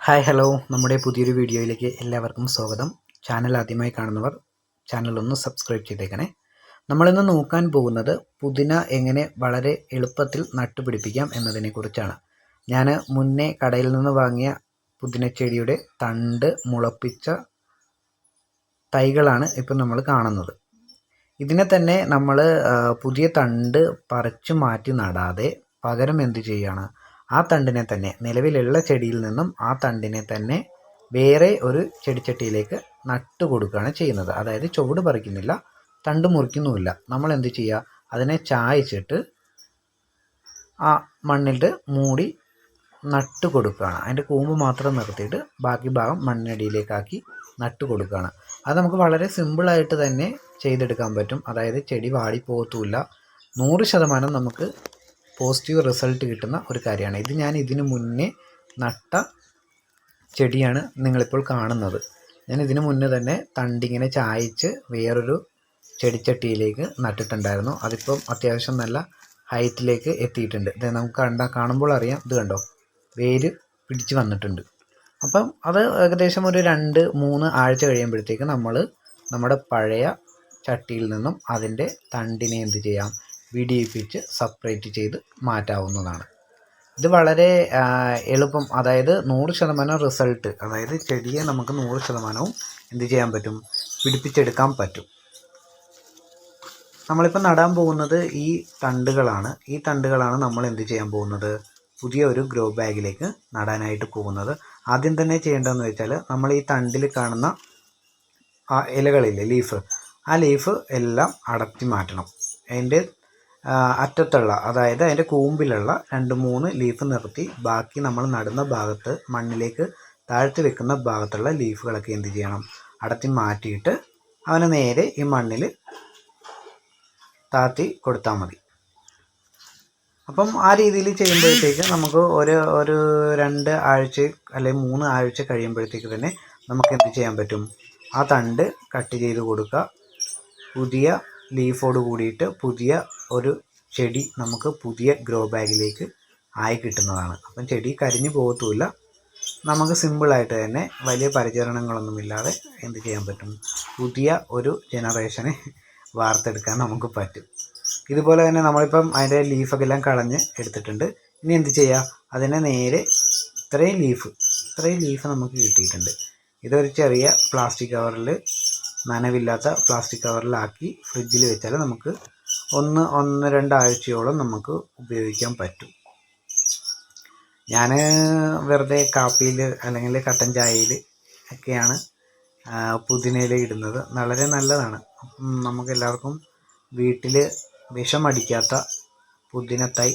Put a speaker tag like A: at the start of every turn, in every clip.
A: Hi hello. നമ്മുടെ പുതിയൊരു വീഡിയോയിലേക്ക് എല്ലാവർക്കും സ്വാഗതം. ചാനൽ ആദ്യമായി കാണുന്നവർ ചാനൽ ഒന്ന് സബ്സ്ക്രൈബ് ചെയ്തേക്കണേ. നമ്മളിന്ന് നോക്കാൻ പോകുന്നത് പുതിന എങ്ങനെ വളരെ എളുപ്പത്തിൽ നട്ടുപിടിപ്പിക്കാം എന്നതിനെക്കുറിച്ചാണ്. ഞാൻ മുന്നേ കടയിൽ നിന്ന് വാങ്ങിയ പുതിനച്ചെടിയുടെ തണ്ട് മുളപ്പിച്ച തൈകളാണ് ഇപ്പം നമ്മൾ കാണുന്നത്. ഇതിനെ തന്നെ നമ്മൾ പുതിയ തണ്ട് പറിച്ചു മാറ്റി നടാതെ പകരം എന്ത് ചെയ്യുകയാണ് ആ തണ്ടിനെ തന്നെ നിലവിലുള്ള ചെടിയിൽ നിന്നും ആ തണ്ടിനെ തന്നെ വേറെ ഒരു ചെടിച്ചട്ടിയിലേക്ക് നട്ടു കൊടുക്കുകയാണ് ചെയ്യുന്നത്. അതായത് ചുവട് പറിക്കുന്നില്ല തണ്ട് മുറിക്കുന്നുമില്ല. നമ്മൾ എന്ത് ചെയ്യുക? അതിനെ ചായച്ചിട്ട് ആ മണ്ണിട്ട് മൂടി നട്ടു കൊടുക്കുകയാണ്. അതിന്റെ കൂമ്പ് മാത്രം നിർത്തിയിട്ട് ബാക്കി ഭാഗം മണ്ണടിയിലേക്കാക്കി നട്ടു കൊടുക്കുകയാണ്. അത് നമുക്ക് വളരെ സിമ്പിളായിട്ട് തന്നെ ചെയ്തെടുക്കാൻ പറ്റും. അതായത് ചെടി വാടിപ്പോകത്തുമില്ല. നൂറ് ശതമാനം നമുക്ക് പോസിറ്റീവ് റിസൾട്ട് കിട്ടുന്ന ഒരു കാര്യമാണ്. ഇത് ഞാൻ ഇതിനു മുന്നേ നട്ട ചെടിയാണ് നിങ്ങളിപ്പോൾ കാണുന്നത്. ഞാൻ ഇതിനു മുന്നേ തന്നെ തണ്ടിങ്ങനെ ചായച്ച് വേറൊരു ചെടിച്ചട്ടിയിലേക്ക് നട്ടിട്ടുണ്ടായിരുന്നു. അതിപ്പം അത്യാവശ്യം നല്ല ഹൈറ്റിലേക്ക് എത്തിയിട്ടുണ്ട്. ഇത് നമുക്ക് കണ്ട കാണുമ്പോൾ അറിയാം. ഇത് കണ്ടോ? വേര് പിടിച്ച് വന്നിട്ടുണ്ട്. അപ്പം അത് ഏകദേശം ഒരു രണ്ട് മൂന്ന് ആഴ്ച കഴിയുമ്പോഴത്തേക്ക് നമ്മൾ നമ്മുടെ പഴയ ചട്ടിയിൽ നിന്നും അതിന്റെ തണ്ടിനെ എന്ത് ചെയ്യാം? വിടിയിപ്പിച്ച് സെപ്പറേറ്റ് ചെയ്ത് മാറ്റാവുന്നതാണ്. ഇത് വളരെ എളുപ്പം അതായത് നൂറ് ശതമാനം റിസൾട്ട് അതായത് ചെടിയെ നമുക്ക് നൂറ് ശതമാനവും എന്ത് ചെയ്യാൻ പറ്റും? പിടിപ്പിച്ചെടുക്കാൻ പറ്റും. നമ്മളിപ്പോൾ നടാൻ പോകുന്നത് ഈ തണ്ടുകളാണ്. ഈ തണ്ടുകളാണ് നമ്മൾ എന്ത് ചെയ്യാൻ പോകുന്നത്? പുതിയ ഒരു ഗ്രോ ബാഗിലേക്ക് നടാനായിട്ട് പോകുന്നത്. ആദ്യം തന്നെ ചെയ്യേണ്ടതെന്ന് വെച്ചാൽ നമ്മൾ ഈ തണ്ടിൽ കാണുന്ന ആ ഇലകളില്ലേ ലീഫ് ആ ലീഫ് എല്ലാം അടർത്തി മാറ്റണം. അതിന്റെ അറ്റത്തുള്ള അതായത് അതിന്റെ കൂമ്പിലുള്ള രണ്ട് മൂന്ന് ലീഫ് നിർത്തി ബാക്കി നമ്മൾ നടുന്ന ഭാഗത്ത് മണ്ണിലേക്ക് താഴ്ത്തി വെക്കുന്ന ഭാഗത്തുള്ള ലീഫുകളൊക്കെ എന്ത് ചെയ്യണം? അടത്തി മാറ്റിയിട്ട് അവനെ നേരെ ഈ മണ്ണിൽ താത്തി കൊടുത്താൽ മതി. അപ്പം ആ രീതിയിൽ ചെയ്യുമ്പോഴത്തേക്ക് നമുക്ക് ഒരു ഒരു രണ്ട് ആഴ്ച അല്ലെങ്കിൽ മൂന്ന് ആഴ്ച കഴിയുമ്പോഴത്തേക്ക് തന്നെ നമുക്ക് എന്ത് ചെയ്യാൻ പറ്റും? ആ തണ്ട് കട്ട് ചെയ്ത് കൊടുക്കുക. പുതിയ ലീഫോട് കൂടിയിട്ട് പുതിയ ഒരു ചെടി നമുക്ക് പുതിയ ഗ്രോ ബാഗിലേക്ക് ആയി കിട്ടുന്നതാണ്. അപ്പം ചെടി കരിഞ്ഞു പോകത്തുമില്ല. നമുക്ക് സിമ്പിളായിട്ട് തന്നെ വലിയ പരിചരണങ്ങളൊന്നുമില്ലാതെ എന്ത് ചെയ്യാൻ പറ്റും? പുതിയ ഒരു ജനറേഷനെ വാർത്തെടുക്കാൻ നമുക്ക് പറ്റും. ഇതുപോലെ തന്നെ നമ്മളിപ്പം അതിന്റെ ലീഫൊക്കെ എല്ലാം കളഞ്ഞ് എടുത്തിട്ടുണ്ട്. ഇനി എന്ത് ചെയ്യുക അതിനെ നേരെ ഇത്രയും ലീഫ് ഇത്രയും ലീഫ് നമുക്ക് കിട്ടിയിട്ടുണ്ട്. ഇതൊരു ചെറിയ പ്ലാസ്റ്റിക് കവറിൽ നനവില്ലാത്ത പ്ലാസ്റ്റിക് കവറിലാക്കി ഫ്രിഡ്ജിൽ വെച്ചാൽ നമുക്ക് ഒന്ന് ഒന്ന് രണ്ടാഴ്ചയോളം നമുക്ക് ഉപയോഗിക്കാൻ പറ്റും. ഞാൻ വെറുതെ കാപ്പിയിൽ അല്ലെങ്കിൽ കട്ടൻ ചായയിൽ ഒക്കെയാണ് പുതിനയില ഇടുന്നത്. വളരെ നല്ലതാണ്. നമുക്ക് എല്ലാവർക്കും വീട്ടിൽ വിഷമടിക്കാത്ത പുതിനത്തൈ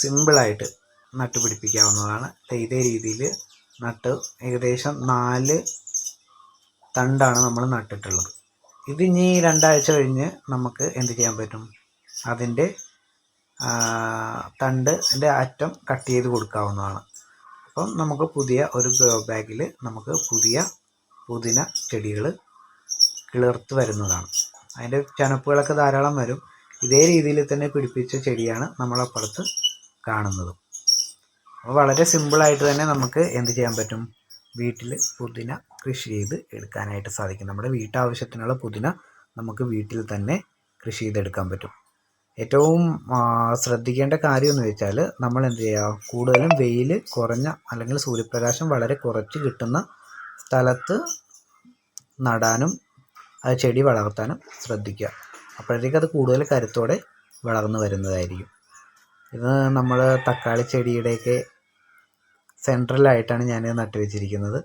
A: സിമ്പിളായിട്ട് നട്ടുപിടിപ്പിക്കാവുന്നതാണ്. ഇതേ രീതിയിൽ നട്ട് ഏകദേശം നാല് തണ്ടാണ് നമ്മൾ നട്ടിട്ടുള്ളത്. ഇതിനി രണ്ടാഴ്ച കഴിഞ്ഞ് നമുക്ക് എന്ത് ചെയ്യാൻ പറ്റും? അതിന്റെ തണ്ടിന്റെ അറ്റം കട്ട് ചെയ്ത് കൊടുക്കാവുന്നതാണ്. അപ്പം നമുക്ക് പുതിയ ഒരു ഗ്രോ ബാഗിൽ നമുക്ക് പുതിയ പുതിന ചെടികൾ കിളിർത്ത് വരുന്നതാണ്. അതിന്റെ ചനപ്പുകളൊക്കെ ധാരാളം വരും. ഇതേ രീതിയിൽ തന്നെ പിടിപ്പിച്ച ചെടിയാണ് നമ്മളപ്പുറത്ത് കാണുന്നത്. അപ്പോൾ വളരെ സിമ്പിളായിട്ട് തന്നെ നമുക്ക് എന്ത് ചെയ്യാൻ പറ്റും? വീട്ടിൽ പുതിന കൃഷി ചെയ്ത് എടുക്കാനായിട്ട് സാധിക്കും. നമ്മുടെ വീട്ടാവശ്യത്തിനുള്ള പുതിന നമുക്ക് വീട്ടിൽ തന്നെ കൃഷി ചെയ്തെടുക്കാൻ പറ്റും. ഏറ്റവും ശ്രദ്ധിക്കേണ്ട കാര്യം എന്ന് വെച്ചാൽ നമ്മൾ എന്ത് ചെയ്യുക? കൂടുതലും വെയിൽ കുറഞ്ഞ അല്ലെങ്കിൽ സൂര്യപ്രകാശം വളരെ കുറച്ച് കിട്ടുന്ന സ്ഥലത്ത് നടാനും അത് ചെടി വളർത്താനും ശ്രദ്ധിക്കുക. അപ്പോഴത്തേക്ക് അത് കൂടുതൽ കരുത്തോടെ വളർന്നു വരുന്നതായിരിക്കും. ഇത് നമ്മൾ തക്കാളി ചെടിയുടെയൊക്കെ സെൻട്രലായിട്ടാണ് ഞാൻ നട്ടുവെച്ചിരിക്കുന്നത്.